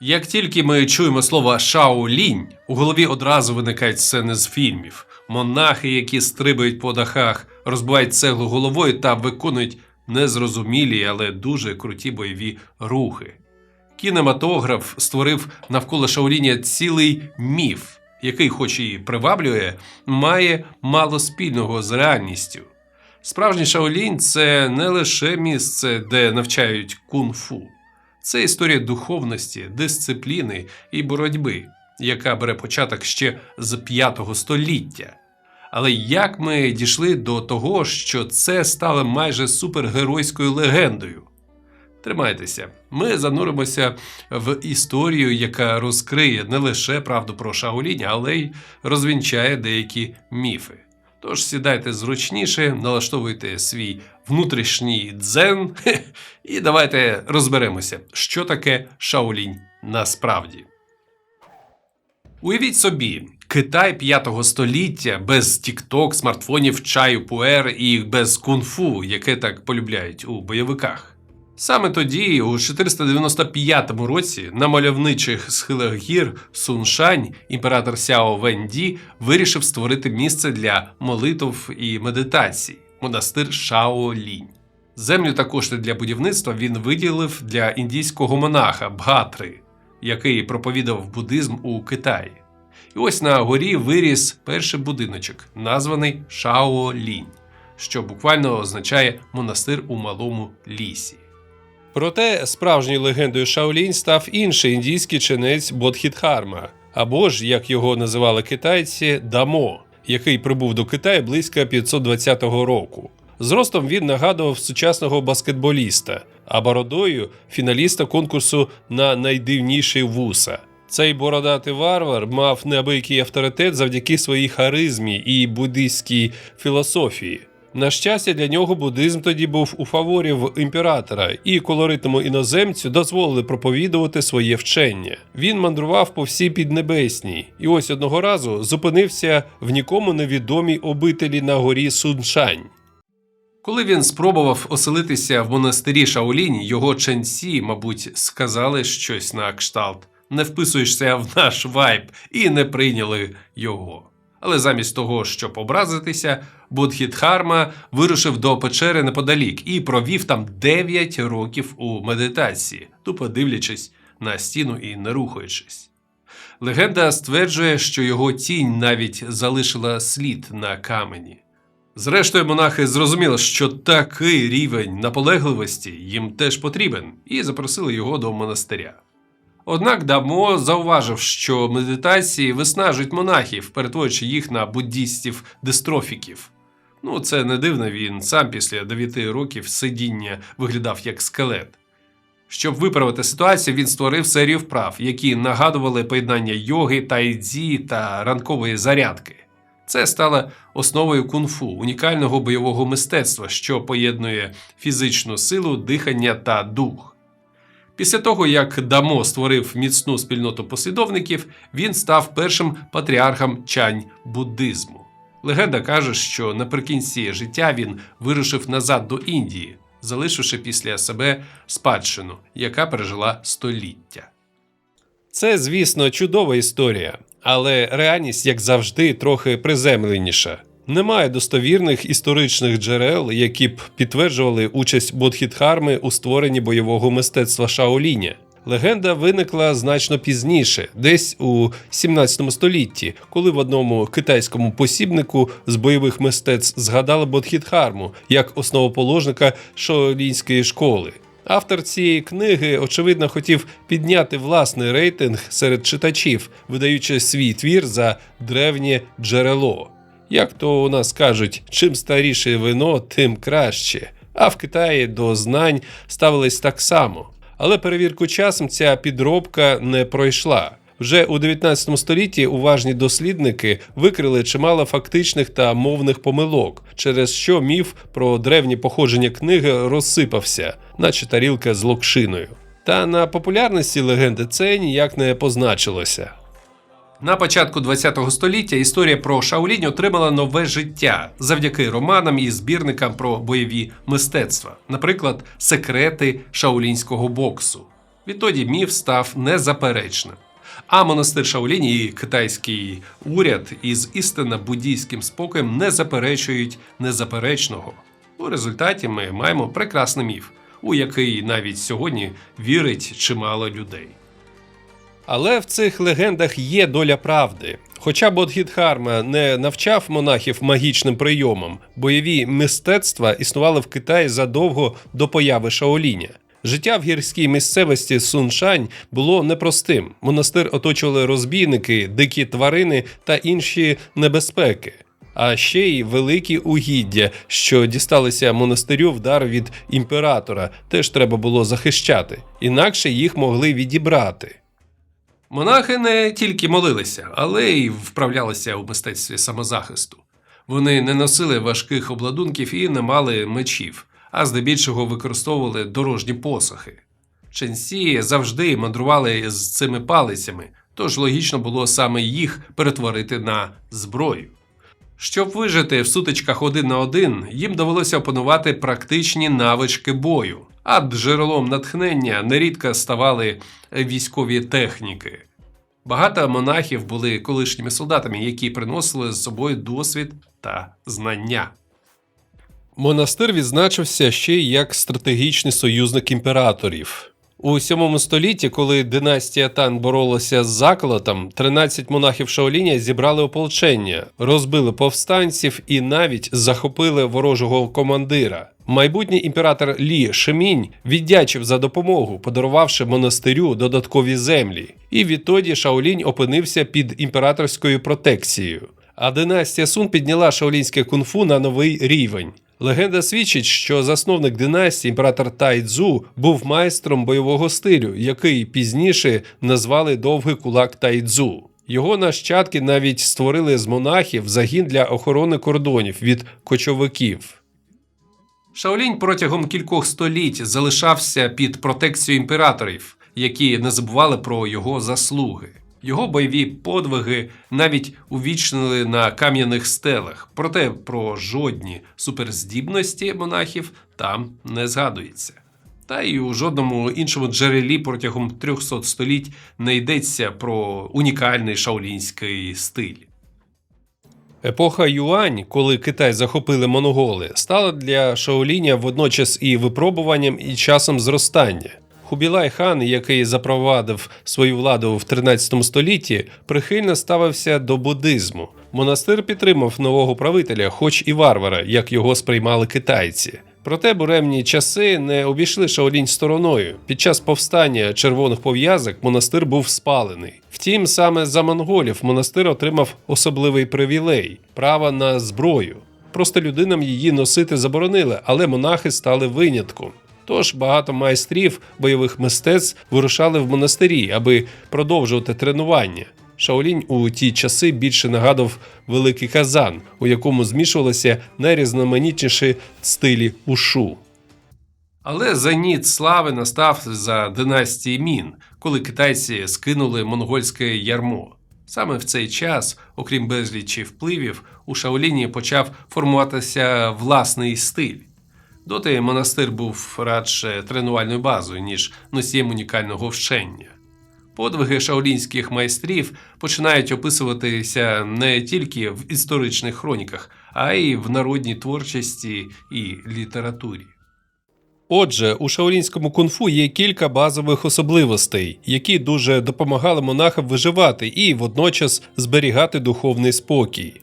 Як тільки ми чуємо слово Шаолінь, у голові одразу виникають сцени з фільмів: монахи, які стрибають по дахах, розбивають цеглу головою та виконують незрозумілі, але дуже круті бойові рухи. Кінематограф створив навколо Шаоліня цілий міф, який, хоч і приваблює, має мало спільного з реальністю. Справжній Шаолінь це не лише місце, де навчають кунг-фу. Це історія духовності, дисципліни і боротьби, яка бере початок ще з 5 століття. Але як ми дійшли до того, що це стало майже супергеройською легендою? Тримайтеся, ми зануримося в історію, яка розкриє не лише правду про Шаолінь, але й розвінчає деякі міфи. Тож сідайте зручніше, налаштовуйте свій внутрішній дзен, і давайте розберемося, що таке Шаолінь насправді. Уявіть собі, Китай 5 століття без тікток, смартфонів, чаю, пуер і без кунг-фу, яке так полюбляють у бойовиках. Саме тоді, у 495 році, на мальовничих схилах гір Суншань, імператор Сяо Венді вирішив створити місце для молитв і медитацій монастир Шаолінь. Землю та кошти для будівництва він виділив для індійського монаха Бгатри, який проповідав буддизм у Китаї. І ось на горі виріс перший будиночок, названий Шаолінь, що буквально означає монастир у малому лісі. Проте справжньою легендою Шаолінь став інший індійський чинець Бодхітхарма, або ж, як його називали китайці, Дамо, який прибув до Китаю близько 520 року. Зростом він нагадував сучасного баскетболіста, а бородою фіналіста конкурсу на найдивніший вуса. Цей бородатий варвар мав неабиякий авторитет завдяки своїй харизмі і буддийській філософії. На щастя, для нього буддизм тоді був у фаворі в імператора, і колоритному іноземцю дозволили проповідувати своє вчення. Він мандрував по всій піднебесній, і ось одного разу зупинився в нікому невідомій обителі на горі Суншань. Коли він спробував оселитися в монастирі Шаолінь, його ченці, мабуть, сказали щось на кшталт: не вписуєшся в наш вайб і не прийняли його. Але замість того, щоб образитися, Будхітхарма вирушив до печери неподалік і провів там 9 років у медитації, тупо дивлячись на стіну і не рухаючись. Легенда стверджує, що його тінь навіть залишила слід на камені. Зрештою, монахи зрозуміли, що такий рівень наполегливості їм теж потрібен, і запросили його до монастиря. Однак Дамо зауважив, що медитації виснажують монахів, перетворюючи їх на буддістів-дистрофіків. Ну, це не дивно, він сам після 9 років сидіння виглядав як скелет. Щоб виправити ситуацію, він створив серію вправ, які нагадували поєднання йоги, тайдзі та ранкової зарядки. Це стало основою кунг-фу, унікального бойового мистецтва, що поєднує фізичну силу, дихання та дух. Після того, як Дамо створив міцну спільноту послідовників, він став першим патріархом чань буддизму. Легенда каже, що наприкінці життя він вирушив назад до Індії, залишивши після себе спадщину, яка пережила століття. Це, звісно, чудова історія, але реальність, як завжди, трохи приземленіша. Немає достовірних історичних джерел, які б підтверджували участь Бодхітхарми у створенні бойового мистецтва Шаоліня. Легенда виникла значно пізніше, десь у 17 столітті, коли в одному китайському посібнику з бойових мистецтв згадали Бодхітхарму як основоположника шаолінської школи. Автор цієї книги, очевидно, хотів підняти власний рейтинг серед читачів, видаючи свій твір за древнє джерело. Як то у нас кажуть, чим старіше вино, тим краще. А в Китаї до знань ставились так само. Але перевірку часом ця підробка не пройшла. Вже у 19 столітті уважні дослідники викрили чимало фактичних та мовних помилок, через що міф про древнє походження книги розсипався, наче тарілка з локшиною. Та на популярності легенди це ніяк не позначилося. На початку ХХ століття історія про Шаолінь отримала нове життя завдяки романам і збірникам про бойові мистецтва, наприклад, секрети шаолінського боксу. Відтоді міф став незаперечним. А монастир Шаолінь і китайський уряд із істинно буддійським спокоєм не заперечують незаперечного. У результаті ми маємо прекрасний міф, у який навіть сьогодні вірить чимало людей. Але в цих легендах є доля правди. Хоча Бодгідхарма не навчав монахів магічним прийомам, бойові мистецтва існували в Китаї задовго до появи Шаоліня. Життя в гірській місцевості Суншань було непростим. Монастир оточували розбійники, дикі тварини та інші небезпеки. А ще й великі угіддя, що дісталися монастирю в дар від імператора, теж треба було захищати, інакше їх могли відібрати. Монахи не тільки молилися, але й вправлялися у мистецтві самозахисту. Вони не носили важких обладунків і не мали мечів, а здебільшого використовували дорожні посохи. Ченсі завжди мандрували з цими палицями, тож логічно було саме їх перетворити на зброю. Щоб вижити в сутичках один на один, їм довелося опанувати практичні навички бою, а джерелом натхнення нерідко ставали військові техніки. Багато монахів були колишніми солдатами, які приносили з собою досвід та знання. Монастир відзначився ще як стратегічний союзник імператорів. У 7 столітті, коли династія Тан боролася з заколотом, 13 монахів Шаоліня зібрали ополчення, розбили повстанців і навіть захопили ворожого командира. Майбутній імператор Лі Шемінь віддячив за допомогу, подарувавши монастирю додаткові землі, і відтоді Шаолінь опинився під імператорською протекцією. А династія Сун підняла шаолінське кунг-фу на новий рівень. Легенда свідчить, що засновник династії імператор Тайцзу був майстром бойового стилю, який пізніше назвали довгий кулак Тайцзу. Його нащадки навіть створили з монахів загін для охорони кордонів від кочовиків. Шаолінь протягом кількох століть залишався під протекцією імператорів, які не забували про його заслуги. Його бойові подвиги навіть увічнили на кам'яних стелах, проте про жодні суперздібності монахів там не згадується. Та й у жодному іншому джерелі протягом 300 століть не йдеться про унікальний шаолінський стиль. Епоха Юань, коли Китай захопили монголи, стала для Шаоліня водночас і випробуванням, і часом зростання. Хубілай хан, який запровадив свою владу в 13 столітті, прихильно ставився до буддизму. Монастир підтримав нового правителя, хоч і варвара, як його сприймали китайці. Проте буремні часи не обійшли Шаолінь стороною. Під час повстання червоних пов'язок монастир був спалений. Втім, саме за монголів монастир отримав особливий привілей право на зброю. Просто людинам її носити заборонили, але монахи стали винятком. Тож багато майстрів бойових мистецтв вирушали в монастирі, аби продовжувати тренування. Шаолінь у ті часи більше нагадував великий казан, у якому змішувалися найрізноманітніші стилі ушу. Але зеніт слави настав за династії Мін, коли китайці скинули монгольське ярмо. Саме в цей час, окрім безлічі впливів, у Шаоліні почав формуватися власний стиль. Доти монастир був радше тренувальною базою, ніж носієм унікального вчення. Подвиги шаолінських майстрів починають описуватися не тільки в історичних хроніках, а й в народній творчості і літературі. Отже, у шаолінському кунг-фу є кілька базових особливостей, які дуже допомагали монахам виживати і водночас зберігати духовний спокій.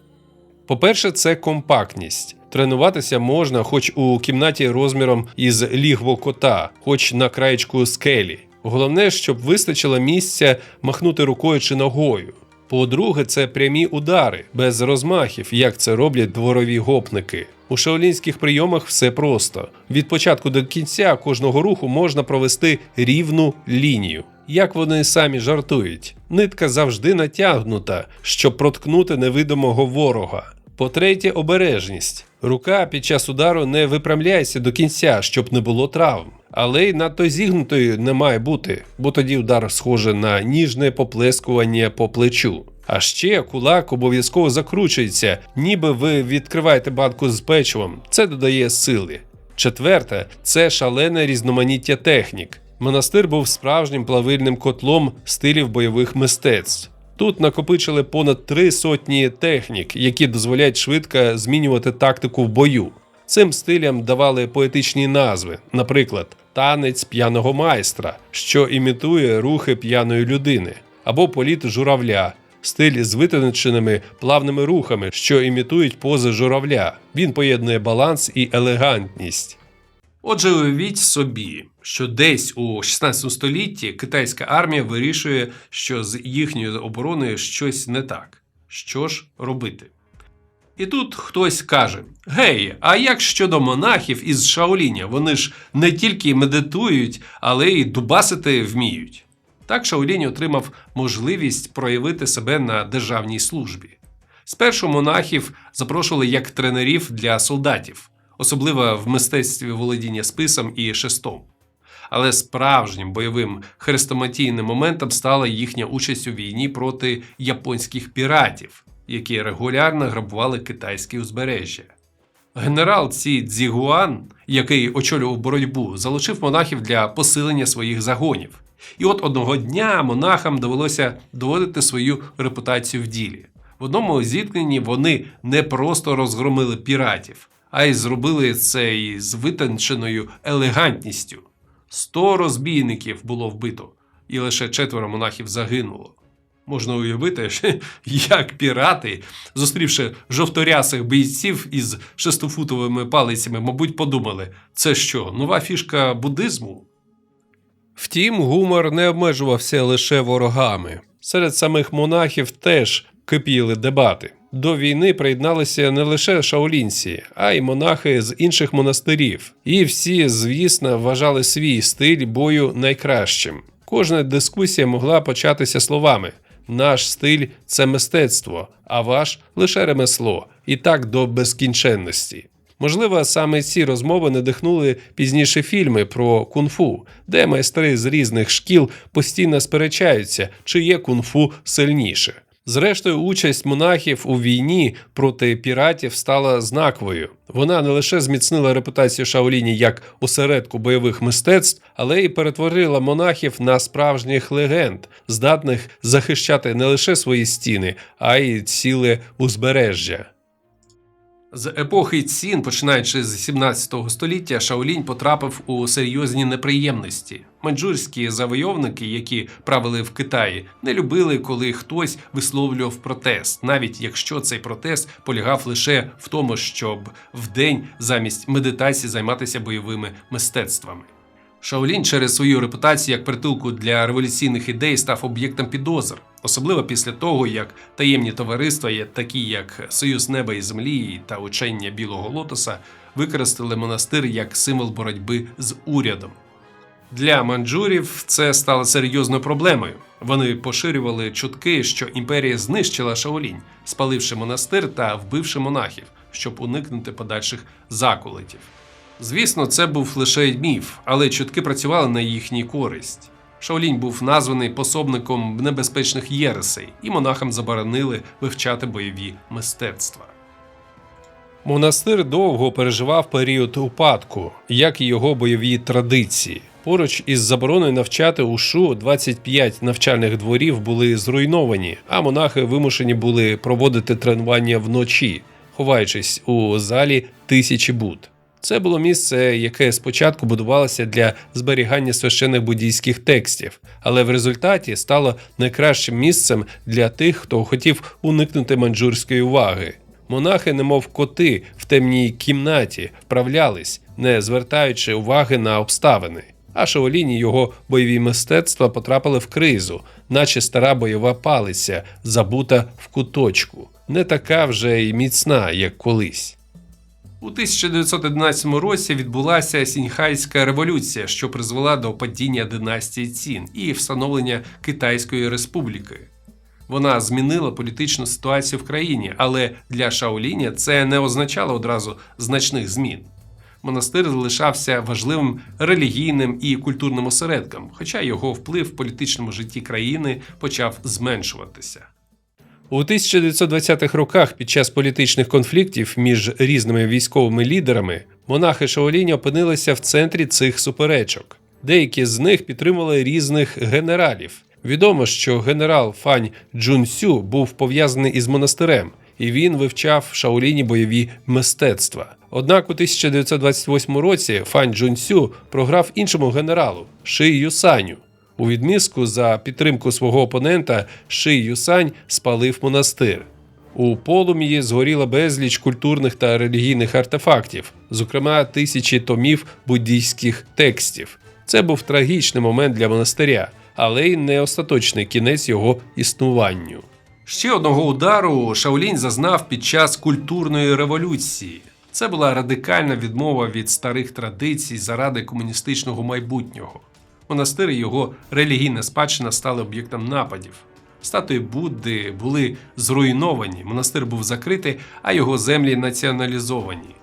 По-перше, це компактність. Тренуватися можна хоч у кімнаті розміром із лігво кота, хоч на краєчку скелі. Головне, щоб вистачило місця махнути рукою чи ногою. По-друге, це прямі удари, без розмахів, як це роблять дворові гопники. У шаолінських прийомах все просто. Від початку до кінця кожного руху можна провести рівну лінію. Як вони самі жартують, нитка завжди натягнута, щоб проткнути невидимого ворога. По-третє, обережність. Рука під час удару не випрямляється до кінця, щоб не було травм. Але й надто зігнутою не має бути, бо тоді удар схоже на ніжне поплескування по плечу. А ще кулак обов'язково закручується, ніби ви відкриваєте банку з печивом. Це додає сили. Четверте це шалене різноманіття технік. Монастир був справжнім плавильним котлом стилів бойових мистецтв. Тут накопичили понад три сотні технік, які дозволяють швидко змінювати тактику в бою. Цим стилям давали поетичні назви, наприклад, танець п'яного майстра, що імітує рухи п'яної людини, або політ журавля, стиль з витонченими плавними рухами, що імітують пози журавля. Він поєднує баланс і елегантність. Отже, уявіть собі, що десь у 16 столітті китайська армія вирішує, що з їхньою обороною щось не так. Що ж робити? І тут хтось каже: Гей, а як щодо монахів із Шаоліня? Вони ж не тільки медитують, але й дубасити вміють. Так Шаолінь отримав можливість проявити себе на державній службі. Спершу монахів запрошували як тренерів для солдатів, особливо в мистецтві володіння списом і шестом. Але справжнім бойовим хрестоматійним моментом стала їхня участь у війні проти японських піратів, які регулярно грабували китайське узбережжя. Генерал Ці Цзігуан, який очолював боротьбу, залучив монахів для посилення своїх загонів. І от одного дня монахам довелося доводити свою репутацію в ділі. В одному зіткненні вони не просто розгромили піратів, а й зробили це із витонченою елегантністю. Сто розбійників було вбито, і лише четверо монахів загинуло. Можна уявити, як пірати, зустрівши жовторясих бійців із шестофутовими палицями, мабуть, подумали: це що, нова фішка буддизму? Втім, гумор не обмежувався лише ворогами. Серед самих монахів теж кипіли дебати. До війни приєдналися не лише шаолінці, а й монахи з інших монастирів. І всі, звісно, вважали свій стиль бою найкращим. Кожна дискусія могла початися словами: наш стиль це мистецтво, а ваш лише ремесло, і так до безкінченності. Можливо, саме ці розмови надихнули пізніше фільми про кунг-фу, де майстри з різних шкіл постійно сперечаються, чи є кунг-фу сильніше. Зрештою, участь монахів у війні проти піратів стала знаковою. Вона не лише зміцнила репутацію Шаоліні як осередку бойових мистецтв, але й перетворила монахів на справжніх легенд, здатних захищати не лише свої стіни, а й ціле узбережжя. З епохи Цін, починаючи з 17 століття, Шаолінь потрапив у серйозні неприємності. Маньчжурські завойовники, які правили в Китаї, не любили, коли хтось висловлював протест, навіть якщо цей протест полягав лише в тому, щоб вдень замість медитації займатися бойовими мистецтвами. Шаолінь через свою репутацію як притулку для революційних ідей став об'єктом підозр, особливо після того, як таємні товариства, такі як Союз Неба і Землі та учення Білого Лотоса, використали монастир як символ боротьби з урядом. Для манджурів це стало серйозною проблемою. Вони поширювали чутки, що імперія знищила Шаолінь, спаливши монастир та вбивши монахів, щоб уникнути подальших заколотів. Звісно, це був лише міф, але чутки працювали на їхній користь. Шаолінь був названий пособником небезпечних єресей, і монахам заборонили вивчати бойові мистецтва. Монастир довго переживав період упадку, як і його бойові традиції. Поруч із забороною навчати ушу 25 навчальних дворів були зруйновані, а монахи вимушені були проводити тренування вночі, ховаючись у залі тисячі буд. Це було місце, яке спочатку будувалося для зберігання священних буддійських текстів, але в результаті стало найкращим місцем для тих, хто хотів уникнути манджурської уваги. Монахи, немов коти в темній кімнаті, вправлялись, не звертаючи уваги на обставини. А Шаоліні його бойові мистецтва потрапили в кризу, наче стара бойова палиця, забута в куточку, не така вже й міцна, як колись. У 1911 році відбулася Сіньхайська революція, що призвела до падіння династії Цін і встановлення Китайської республіки. Вона змінила політичну ситуацію в країні, але для Шаоліня це не означало одразу значних змін. Монастир залишався важливим релігійним і культурним осередком, хоча його вплив в політичному житті країни почав зменшуватися. У 1920-х роках під час політичних конфліктів між різними військовими лідерами монахи Шаолінь опинилися в центрі цих суперечок. Деякі з них підтримували різних генералів. Відомо, що генерал Фань Джунсю був пов'язаний із монастирем, і він вивчав в Шаоліні бойові мистецтва. Однак у 1928 році Фань Джунсю програв іншому генералу Ши Юсаню. У відмістку за підтримку свого опонента Ши Юсань спалив монастир. У полум'ї згоріла безліч культурних та релігійних артефактів, зокрема тисячі томів буддійських текстів. Це був трагічний момент для монастиря, але й не остаточний кінець його існуванню. Ще одного удару Шаолінь зазнав під час культурної революції. Це була радикальна відмова від старих традицій заради комуністичного майбутнього. Монастир і його релігійна спадщина стали об'єктом нападів. Статуї Будди були зруйновані, монастир був закритий, а його землі націоналізовані.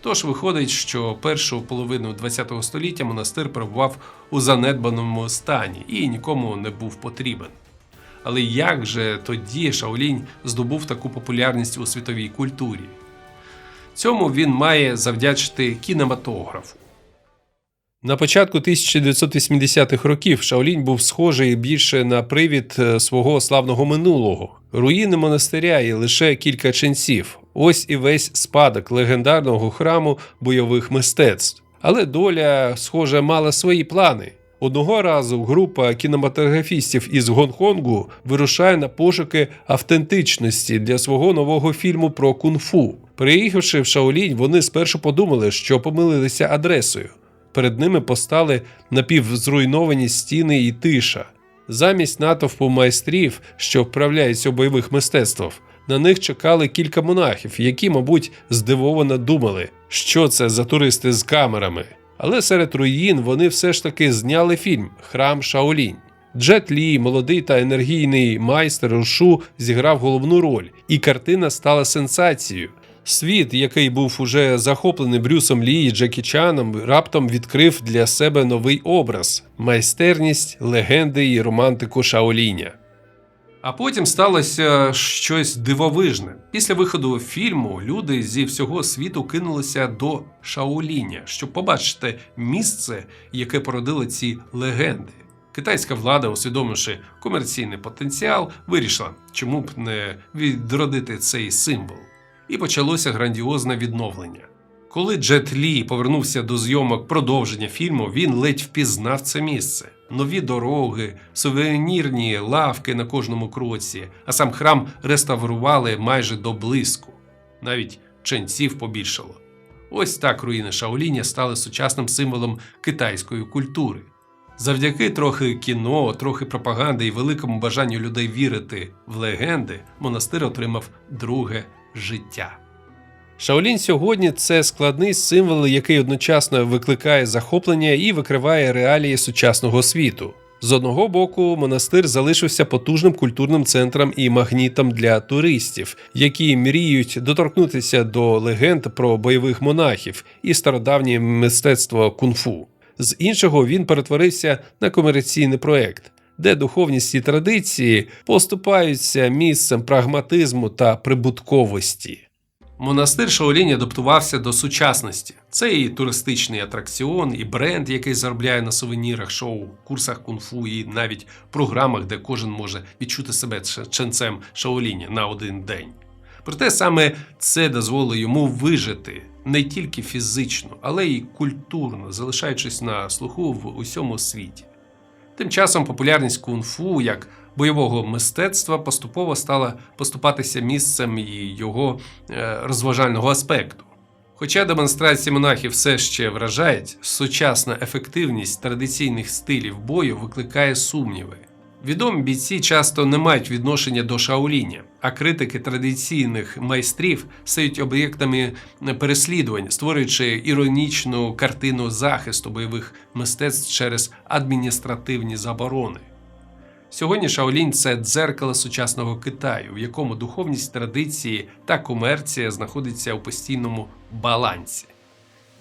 Тож виходить, що першу половину ХХ століття монастир перебував у занедбаному стані і нікому не був потрібен. Але як же тоді Шаолінь здобув таку популярність у світовій культурі? Цьому він має завдячити кінематографу. На початку 1980-х років Шаолінь був схожий більше на привід е, свого славного минулого. Руїни монастиря і лише кілька ченців. Ось і весь спадок легендарного храму бойових мистецтв. Але доля, схоже, мала свої плани. Одного разу група кінематографістів із Гонконгу вирушає на пошуки автентичності для свого нового фільму про кунг-фу. Приїхавши в Шаолінь, вони спершу подумали, що помилилися адресою. Перед ними постали напівзруйновані стіни і тиша. Замість натовпу майстрів, що вправляються у бойових мистецтвах, на них чекали кілька монахів, які, мабуть, здивовано думали, що це за туристи з камерами. Але серед руїн вони все ж таки зняли фільм Храм Шаолінь. Джет Лі, молодий та енергійний майстер Рушу, зіграв головну роль, і картина стала сенсацією. Світ, який був уже захоплений Брюсом Лі і Джекі Чаном, раптом відкрив для себе новий образ майстерність, легенди і романтику Шаоліня. А потім сталося щось дивовижне. Після виходу фільму люди зі всього світу кинулися до Шаоліня, щоб побачити місце, яке породило ці легенди. Китайська влада, усвідомивши комерційний потенціал, вирішила, чому б не відродити цей символ. І почалося грандіозне відновлення. Коли Джет Лі повернувся до зйомок продовження фільму, він ледь впізнав це місце. Нові дороги, сувенірні лавки на кожному кроці, а сам храм реставрували майже до блиску. Навіть ченців побільшало. Ось так руїни Шаоліня стали сучасним символом китайської культури. Завдяки трохи кіно, трохи пропаганди і великому бажанню людей вірити в легенди, монастир отримав друге життя. Шаолінь сьогодні це складний символ, який одночасно викликає захоплення і викриває реалії сучасного світу. З одного боку, монастир залишився потужним культурним центром і магнітом для туристів, які мріють доторкнутися до легенд про бойових монахів і стародавнє мистецтво кунг-фу. З іншого він перетворився на комерційний проект, де духовність і традиції поступаються місцем прагматизму та прибутковості. Монастир Шаолінь адаптувався до сучасності. Це і туристичний атракціон, і бренд, який заробляє на сувенірах, шоу, курсах кунг-фу і навіть програмах, де кожен може відчути себе ченцем Шаоліня на один день. Проте саме це дозволило йому вижити не тільки фізично, але й культурно, залишаючись на слуху в усьому світі. Тим часом популярність кунг-фу як бойового мистецтва поступово стала поступатися місцем і його е, розважального аспекту. Хоча демонстрації монахів все ще вражають, сучасна ефективність традиційних стилів бою викликає сумніви. Відомі бійці часто не мають відношення до шаоління, а критики традиційних майстрів стають об'єктами переслідувань, створюючи іронічну картину захисту бойових мистецтв через адміністративні заборони. Сьогодні Шаолінь це дзеркало сучасного Китаю, в якому духовність традиції та комерція знаходяться у постійному балансі.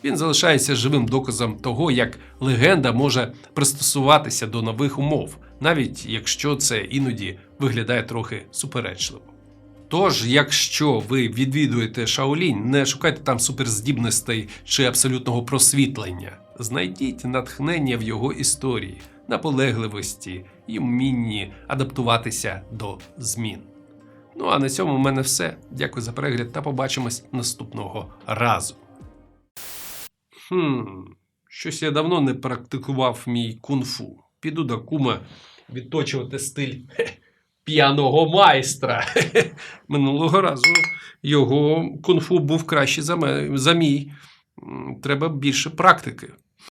Він залишається живим доказом того, як легенда може пристосуватися до нових умов, навіть якщо це іноді виглядає трохи суперечливо. Тож, якщо ви відвідуєте Шаолінь, не шукайте там суперздібностей чи абсолютного просвітлення. Знайдіть натхнення в його історії, наполегливості і вмінні адаптуватися до змін. Ну а на цьому в мене все. Дякую за перегляд та побачимось наступного разу. Хм, щось я давно не практикував мій кунг-фу. Піду до кума відточувати стиль п'яного майстра. Минулого разу його кунг-фу був ме- за мій. Треба більше практики.